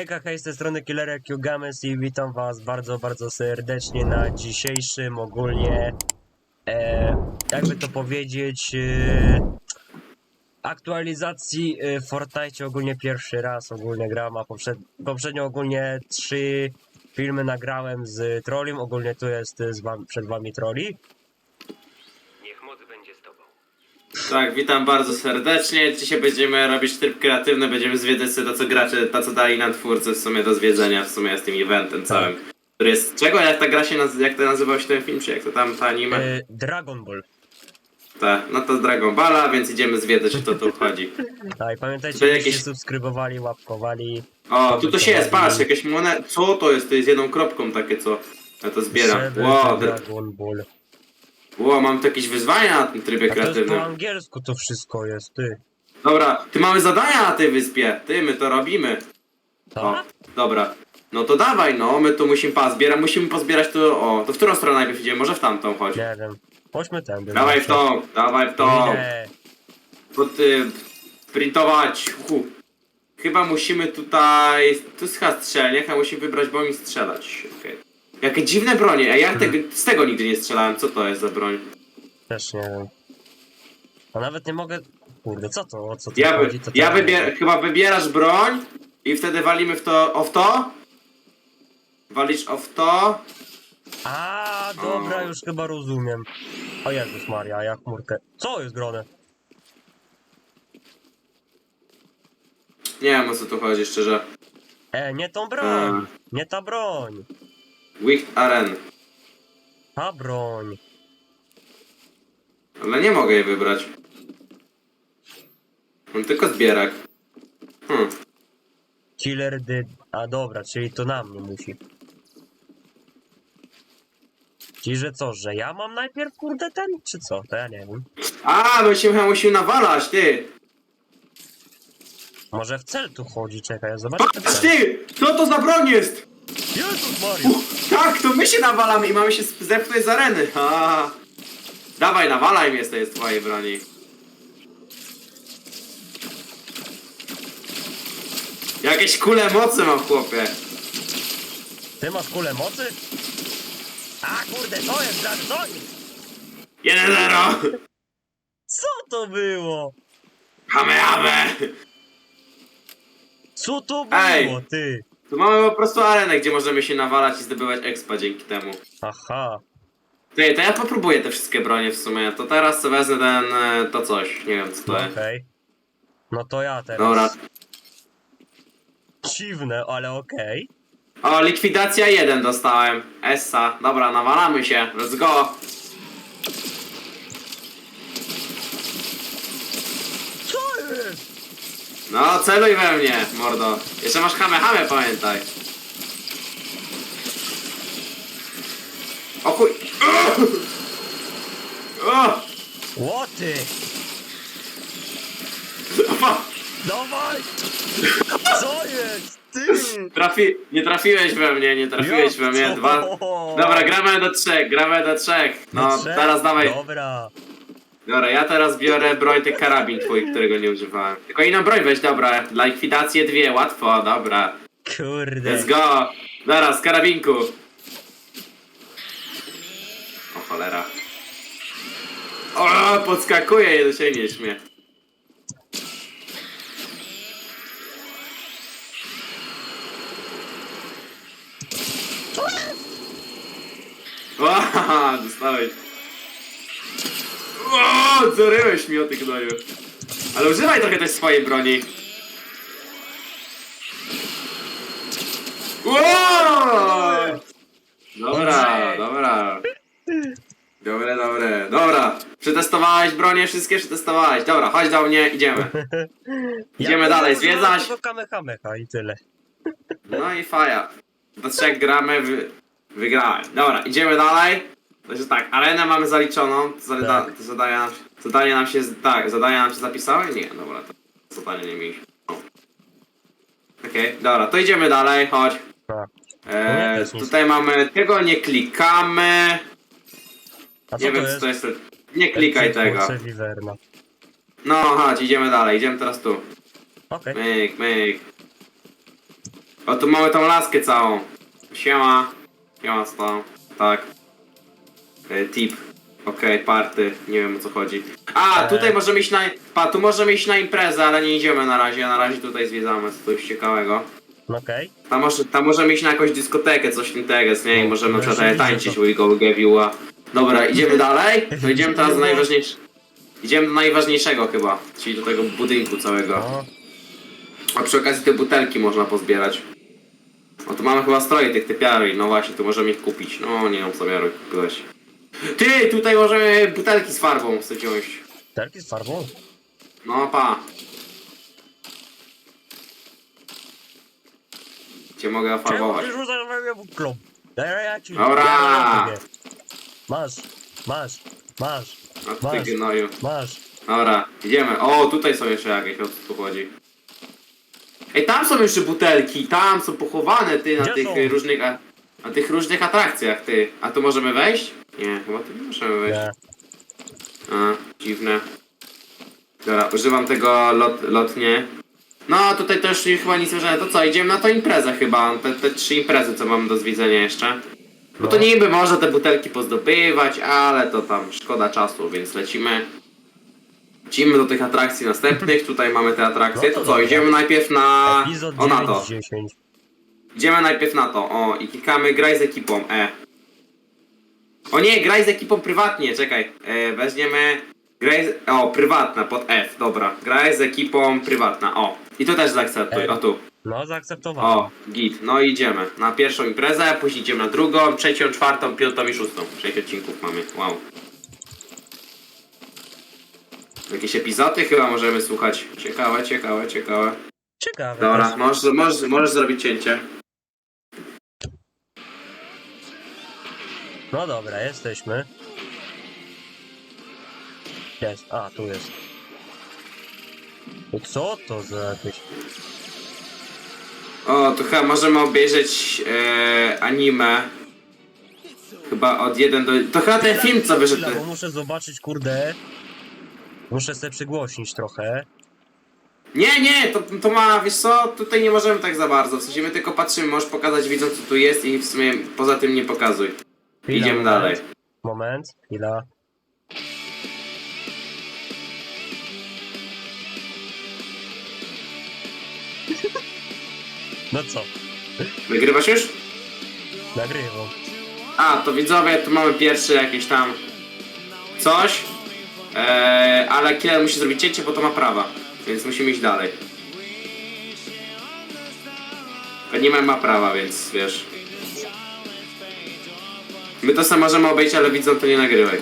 Hejka, hej, z tej strony Killerek Games i witam was bardzo, bardzo serdecznie na dzisiejszym ogólnie, e, jakby to powiedzieć, e, aktualizacji e, Fortnite ogólnie pierwszy raz ogólnie gram, a poprzed, poprzednio ogólnie trzy filmy nagrałem z Trollim, ogólnie tu jest e, z wam, przed wami Trolli. Niech moc będzie z tobą. Tak, witam bardzo serdecznie. Dzisiaj będziemy robić tryb kreatywny, będziemy zwiedzać sobie to, co gracze, to, co dali nam twórcy w sumie do zwiedzenia, w sumie z tym eventem całym. Który jest, czego, jak ta gra się, naz- jak to nazywał się ten film, czy jak to tam, ta anime? E, Dragon Ball. Ta, no to Dragon Balla, więc idziemy zwiedzać, o co tu chodzi. Tak, pamiętajcie, To jakieś... jakieś- subskrybowali, łapkowali. O, tu to się jest, patrz, jakieś monety. Co to jest? To jest jedną kropką takie, co ja to zbieram. Wow, dra- Dragon Ball. Wow, mam tu jakieś wyzwania na tym trybie A to jest po kreatywnym. angielsku to wszystko jest, ty. Dobra, ty mamy zadania na tej wyspie. Ty, my to robimy. O, Tak? dobra. No to dawaj, no, my tu musimy pozbierać, musimy pozbierać tu, o, to w którą stronę najpierw idziemy? Może w tamtą, chodź. Nie wiem. Chodźmy tędy. Dawaj w tą, dawaj w tą, Idę. pod, y, printować, Hu. Chyba musimy tutaj, tu jest chyba strzelnie, chyba musimy wybrać broń i strzelać, okej. Jakie dziwne bronie, a ja tego, z tego nigdy nie strzelałem, co to jest za broń? Też nie wiem. A nawet nie mogę... Kurde, co to? O co tu Ja, wy, chodzi? To ja tak- wybier, chyba wybierasz broń i wtedy walimy w to, o w to? Walisz o w to? A, dobra, już chyba rozumiem. O Jezus Maria, ja chmurkę. Co jest grone? Nie wiem o co tu chodzi, szczerze. E, nie tą broń! Nie ta broń! Wicht Aren. Ta broń! Ale nie mogę jej wybrać. Mam tylko zbierak. Hmm. Killer. A dobra, czyli to na mnie musi. Czyli, że co, że ja mam najpierw kurde ten, czy co? To ja nie wiem. A, bo się chyba musimy nawalać, ty! Może w cel tu chodzi, czekaj, zobaczę ten Patrz ty! Co to za broń jest? Jezus Maria! Tak, to my się nawalamy i mamy się zepchnąć z areny. A. Dawaj, nawalaj mnie z tej twojej broni. Jakieś kule mocy mam, chłopie. Ty masz kulę mocy? A kurde, to jest, za- co jest? 1-0! Co to było? Hame, hame! Co to było, Ej! ty? Tu mamy po prostu arenę, gdzie możemy się nawalać i zdobywać expa dzięki temu. Aha. Ty, to ja popróbuję te wszystkie bronie w sumie. To teraz sobie wezmę ten, e, to coś. Nie wiem co to jest. Okej. No to ja teraz. Dobra. Dziwne, ale okej. O, likwidacja 1 dostałem. Essa. Dobra, nawalamy się. Let's go. Co jest? No, celuj we mnie, mordo. Jeszcze masz hamę, hamę, pamiętaj. O chuj. O! Łoty! Opa! Dawaj! Co jest? Ty! Trafi... Nie trafiłeś we mnie, nie trafiłeś we mnie. Dwa... Dobra, gramy do trzech, gramy do trzech. No, teraz dawaj. Dobra. Dobra, ja teraz biorę broń, ten karabin twój, którego nie używałem. Tylko inną broń weź, dobra. Dla likwidacji dwie, łatwo, dobra. Kurde. Let's go! Zaraz, karabinku! O cholera. O, podskakuje, nie dosięgniesz mnie. Ła, dostałeś. O, zaryłeś mi o tych gnoju. Ale używaj trochę też swojej broni. Wow! Dobra, dobra. Dobre, dobre, dobra. Przetestowałeś bronię, wszystkie przetestowałeś. Dobra, chodź do mnie, idziemy. Idziemy dalej, zwiedzać. kamehameha i tyle. No i faja. Do trzech gramy, wy... wygrałem. Dobra, idziemy dalej. Także tak, arenę mamy zaliczoną. To Zada... Tak. Zadania, nam... zadania nam się. Tak, zadania nam się zapisały? Nie, dobra, to zadania nie mieliśmy. Okej, dobra, to idziemy dalej, chodź. Tak. No nie, jest nic. tutaj mamy, tego nie klikamy. Nie wiem co to jest. Nie klikaj tego. No chodź, idziemy dalej, idziemy teraz tu. Okej. Myk, myk. O, tu mamy tą laskę całą. Siema. Siema stał. Tak. E, tip. Okej, party. Nie wiem o co chodzi. A, E. tutaj możemy iść na... Pa, tu możemy iść na imprezę, ale nie idziemy na razie. Na razie tutaj zwiedzamy coś ciekawego. No okej. Tam, może, tam możemy iść na jakąś dyskotekę, coś interes, nie? I możemy na No, przykład widzę tańczyć to. We Go Give You a... Dobra, idziemy dalej? No idziemy teraz do najważniejszego. Idziemy do najważniejszego chyba, czyli do tego budynku całego. No, A przy okazji te butelki można pozbierać. O, tu mamy chyba stroje tych typiary, no właśnie, tu możemy ich kupić. No, nie mam zamiaru kupić. Ty, tutaj możemy butelki z farbą chcę wziąć. terki z farbą? No, pa. Cię mogę Czemu ofarbować. ty rzucasz we mnie w klub? Ja, ci... Dobra. ja. Masz, masz, masz, A ty Masz. gnoju. masz. Dobra, idziemy. O, tutaj są jeszcze jakieś, o co tu chodzi. Ej, tam są jeszcze butelki, tam są pochowane, ty, na Gdzie tych są? y, różnych, a, na tych różnych atrakcjach, ty. A tu możemy wejść? Nie, chyba tu nie możemy wejść. Nie. A, dziwne. Dobra, używam tego lot, lotnie. No, tutaj też chyba nic ważnego. To co, idziemy na tą imprezę chyba, te, te trzy imprezy, co mam do zwiedzenia jeszcze. No to No. niby można te butelki pozdobywać, ale to tam szkoda czasu, więc lecimy. Lecimy do tych atrakcji następnych, tutaj mamy te atrakcje. No to To co, dobra. idziemy najpierw na... Epizod O, na 9 to. z 10. Idziemy najpierw na to, o, i klikamy graj z ekipą, E. O nie, graj z ekipą prywatnie, czekaj. E, weźmiemy, graj z, o, prywatna, pod F, dobra. Graj z ekipą prywatna, o. I tu też zaakceptuj, E. o tu. No, zaakceptowałem. O, git, no i idziemy. Na pierwszą imprezę, później idziemy na drugą, trzecią, czwartą, piątą i szóstą. Sześć odcinków mamy, wow. Jakieś epizody chyba możemy słuchać. Ciekawe, ciekawe, ciekawe. Ciekawe. Dobra, możesz, możesz, możesz zrobić cięcie. No dobra, jesteśmy. Jest, a tu jest. I co to za jakieś... O, to chyba możemy obejrzeć e, anime. Chyba od 1 do... To chyba ten film co wyszedł. Chwila, bo muszę zobaczyć, kurde. Muszę sobie przygłośnić trochę. Nie, nie, to, to ma, wiesz co, tutaj nie możemy tak za bardzo. W sensie my tylko patrzymy, możesz pokazać widzom co tu jest i w sumie poza tym nie pokazuj. Chwila, Idziemy dalej. Moment, chwila. No co, Wygrywasz już? nagrywam. A, to widzowie, tu mamy pierwszy jakieś tam coś. E, ale Killer musi zrobić cięcie, bo to ma prawa. Więc musimy iść dalej. Anime ma prawa, więc wiesz. My to samo możemy obejść, ale widzą to nie nagrywaj.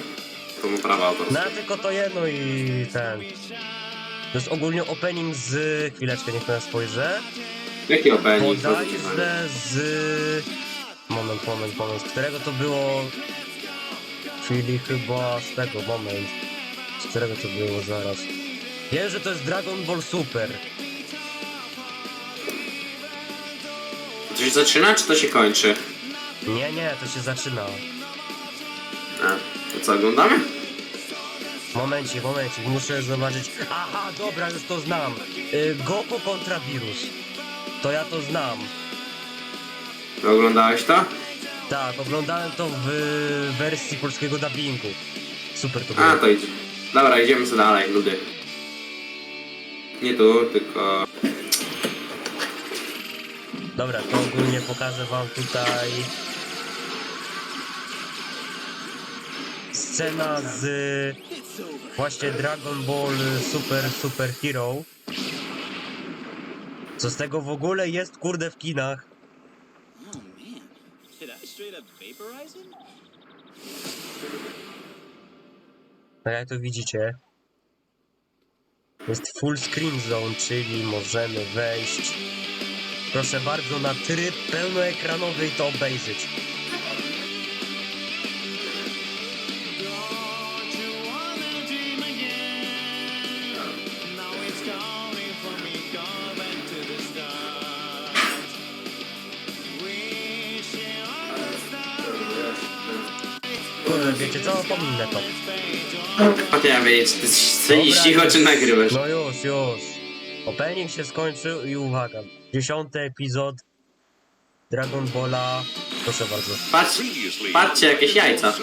To ma prawa. No tylko to jedno i ten. To jest ogólnie opening z... Chwileczkę, niech na spojrzę. Jaki opening? Bodajże z... Moment, moment, moment. Z którego to było... Czyli chyba z tego, moment. Z którego to było zaraz. Wiem, że to jest Dragon Ball Super. To się zaczyna, czy to się kończy? Nie, nie, to się zaczyna. A, to co, oglądamy? Momencik, momencik, muszę zobaczyć. Aha, dobra, już to znam. Y, Goku kontra Virus. To ja to znam. Oglądałeś to? Tak, oglądałem to w wersji polskiego dubbingu. Super to było. A, to idzie. Dobra, idziemy sobie dalej, ludy. Nie tu, tylko... Dobra, to ogólnie pokażę wam tutaj scena z właśnie Dragon Ball Super Super Hero. Co z tego w ogóle jest kurde w kinach? Tak jak to widzicie. Jest full screen zone, czyli możemy wejść. Proszę bardzo, na tryb pełnoekranowy i to obejrzeć. Wiecie co? Pominę to. Ty ja wiedzieć, czy ty siedzisz Dobra, cicho, już. czy nagrywasz? No już, już. Opening się skończył i uwaga. Dziesiąty epizod Dragon Balla. Proszę bardzo. Patrz, patrzcie, jakieś jajca.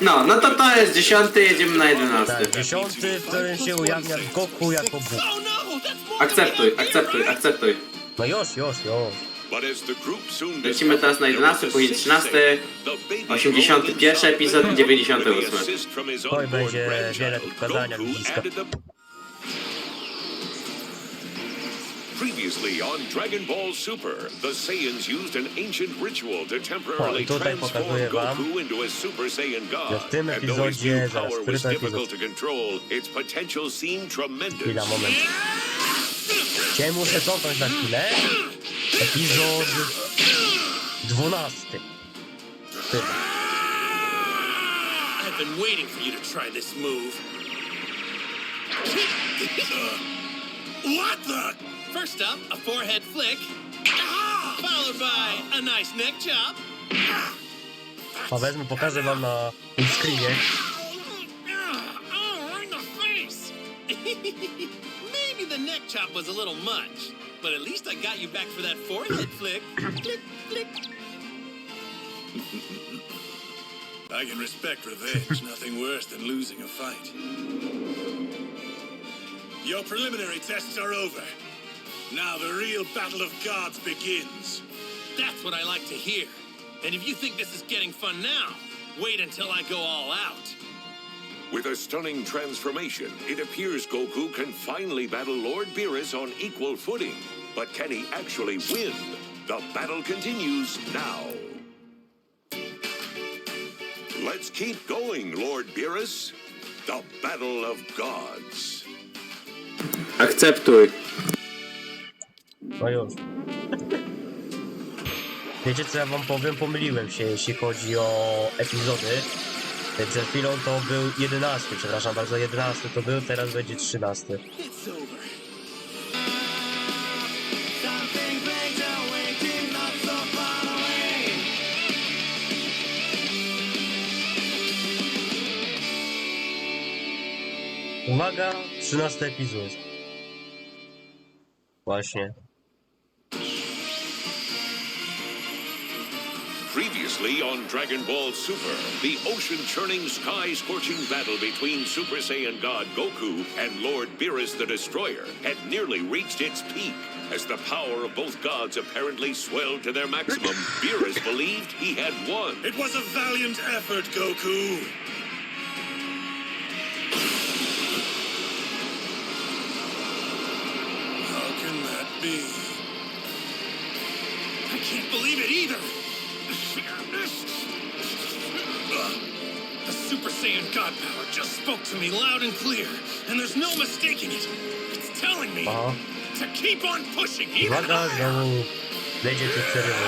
No, no to to jest dziesiąty, jedziemy na jedenasty. Tak, dziesiąty, w którym się ujawnia Goku jako Bóg. Akceptuj, akceptuj, akceptuj. No już, już, już. Lecimy teraz na discovered, 11, there was a później sixth 13, Saiyan, the baby 81 growing epizod i inside 98. With the assist from his Oj, będzie wiele pokazania the Previously on Dragon Ball Super, the Saiyans used an ancient ritual to temporarily O, i tutaj transform pokazuję wam, Goku into a Super Saiyan że God. w tym And though his new power was difficult to control, its potential seemed tremendous. Chwila, moment. Cię muszę cofnąć na chwilę. Epizod 12. Chyba. I've been waiting for you to try this move. what the? First up, a forehead flick, followed by a nice neck chop. A wezmę, pokażę wam na screenie. Oh, right in the face. Maybe the neck chop was a little much, but at least I got you back for that forehead flick. flick, flick. I can respect revenge. Nothing worse than losing a fight. Your preliminary tests are over. Now the real battle of gods begins. That's what I like to hear. And if you think this is getting fun now, wait until I go all out. With a stunning transformation, it appears Goku can finally battle Lord Beerus on equal footing. But can he actually win? The battle continues now. Let's keep going, Lord Beerus. The battle of gods. Akceptuj. No już. Wiecie co ja wam powiem? Pomyliłem się, jeśli chodzi o epizody. Przed chwilą to był 11, przepraszam bardzo, 11 to był, teraz będzie 13. It's over. Uwaga, 13 epizod. Właśnie. Previously on Dragon Ball Super, the ocean churning, sky scorching battle between Super Saiyan God Goku and Lord Beerus the Destroyer had nearly reached its peak. As the power of both gods apparently swelled to their maximum, Beerus believed he had won. It was a valiant effort, Goku. How can that be? I can't believe it either. The Super Saiyan God power just spoke to me loud and clear, and there's no mistaking it. It's telling me Aha. to keep on pushing even Uwaga, znowu będzie tu przerywu.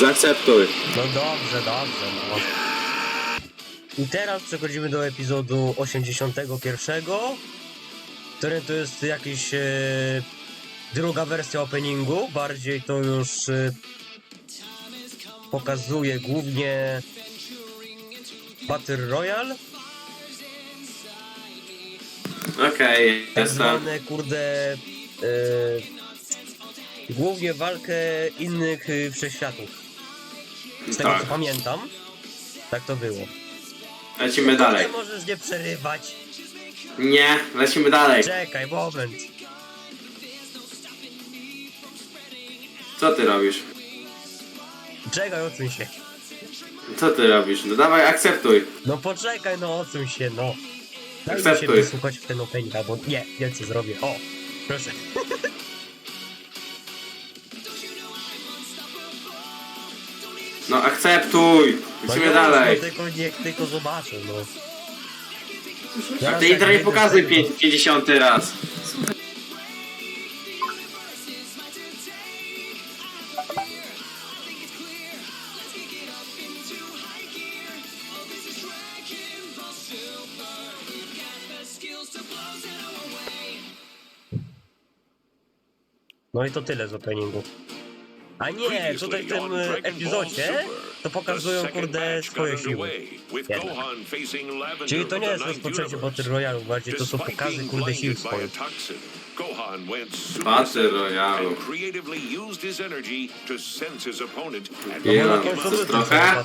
Zaakceptuj. No dobrze, dobrze, no. I teraz przechodzimy do epizodu 81, w którym to jest jakiś e, druga wersja openingu, bardziej to już e, pokazuje głównie Battle Royale, Okej, tak jestem. zwane, kurde, e, głównie walkę innych e, wszechświatów. Z tego Tak. co pamiętam, tak to było. Lecimy dalej. Nie możesz nie przerywać. Nie, lecimy dalej. Czekaj, moment. Co ty robisz? Czekaj, odsuń się. Co ty robisz? No dawaj, akceptuj. No poczekaj, no odsuń się, no. Daj mi się Akceptuj. wysłuchać w ten opening, albo nie, wiem co zrobię. O, proszę. No akceptuj. No Lecimy już, dalej. No tylko niech tylko zobaczę, no. A Zaraz ty jak intro nie wyjdę pokazuj z tego, pię- 50 raz. No i to tyle z openingu. A nie, tutaj w tym e, epizodzie to pokazują, kurde, swoje siły. Jednak. Czyli to nie jest rozpoczęcie Battle Royale, bardziej to są pokazy, kurde, sił swoich. Battle Royale. Na chcesz trochę?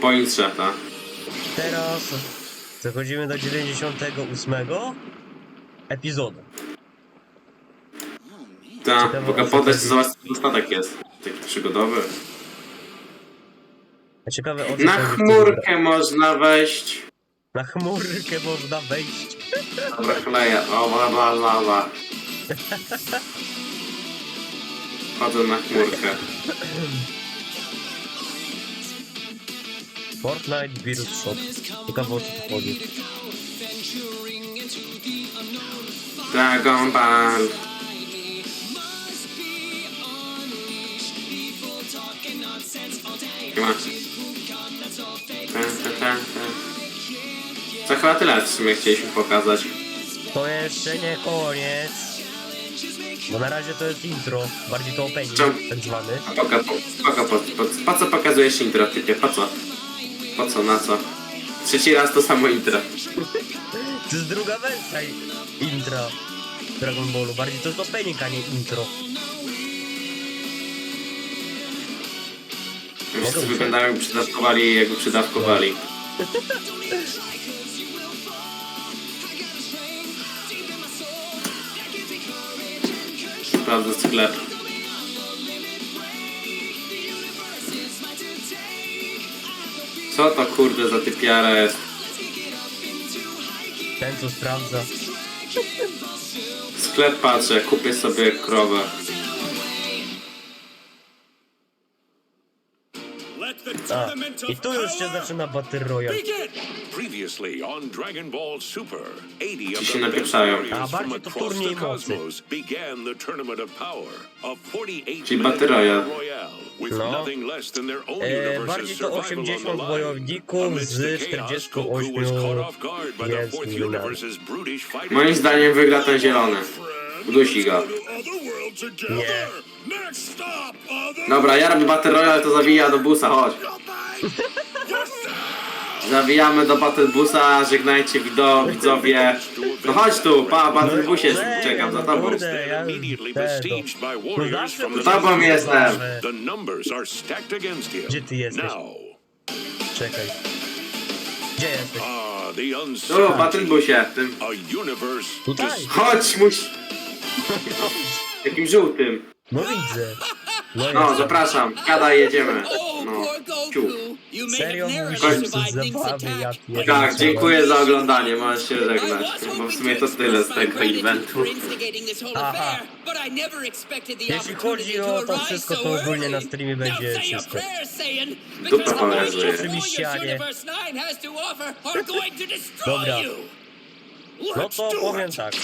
Po intrze, ta. Teraz przechodzimy do 98 epizodu. Ta, Ciekawe, mogę podać, zobacz, co statek jest. Taki przygodowy. A ciekawe o co Na chodzi w tym chmurkę można wejść. Na chmurkę można wejść. Dobra, kleję. O, bla, bla. Chodzę na chmurkę. Fortnite Virus Shop. Ciekawe o co tu chodzi. Dragon Ball. Nie ma. Ta, ta, ta, ta. To chyba tyle w sumie chcieliśmy pokazać. To jeszcze nie koniec. Bo na razie to jest intro, bardziej to opening, Czemu? tak zwany. A poka, po, poka, po, po, po co pokazujesz intro, typie? Po co? Po co, na co? Trzeci raz to samo intro. To jest druga wersja intra Dragon Ballu, bardziej to jest opening, a nie intro. Wszyscy wyglądają jakby przydawkowali, jakby przydawkowali. Sprawdzę sklep. Co to kurde za typiara jest? Ten co sprawdza. Sklep patrzę, kupię sobie krowę. I of tu już się power zaczyna Battle Royale. Previously on Dragon Ball Super, 80 of Ci się the best napieprzają. A, from bardziej to across turniej the mocy. cosmos began the Tournament of Power, a 48 Czyli minute Battle Royale. Battle Royale with No. nothing less than their own E, universe's bardziej to survival on 80 the line. wojowników Amidst z the chaos, 48 Goku was caught off guard by the jest fourth eliminowany. universe's brutish fighting. Moim zdaniem wygra ten zielony. Udusi go. Nie. Dobra, ja robię Battle Royale, to zawija do busa, chodź. Zawijamy do Battle Busa, żegnajcie wido, widzowie. No chodź tu, pa, Battle Busie, czekam za tobą. Kurde, ja besieged by no warriors zawsze from the Za tobą jestem. The numbers are stacked against him. Gdzie ty jesteś? Now, Czekaj. Gdzie jesteś? ah, the Tu, uncertainty. Battle Busie, tym. A universe Tutaj. Chodź, muś... Takim żółtym. No widzę. No No, jest. zapraszam, gadaj, jedziemy. No, ciu. Serio mówisz, Link's zabawy, ja pierdolę. Tak, dziękuję za oglądanie, możesz się żegnać. Bo w sumie to to tyle z tego eventu. Aha. Jeśli chodzi o to wszystko, to ogólnie na streamie będzie wszystko. Dupa warriors Oczywiście, a nie. Universe 9 has to offer are going to destroy Dobra. No to powiem tak.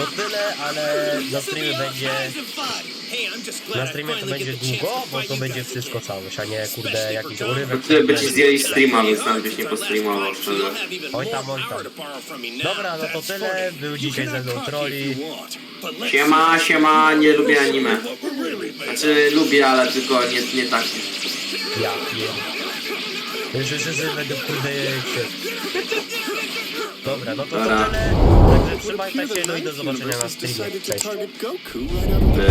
To tyle, ale na streamie będzie... Na streamie to będzie długo, bo to będzie wszystko całość, a nie kurde jakiś urywek. Ty ci zdjęli streama, więc tam byś nie postreamował szczerze. Oj tam, oj tam. Dobra, no to tyle. Był dzisiaj ze mną troli. Siema, siema, nie lubię anime. Znaczy lubię, ale tylko nie, nie tak. Ja. Już jeszcze sobie będę kurde się. Dobra, no to tyle. Także trzymajcie się, no i do zobaczenia na streamie. Cześć. Be.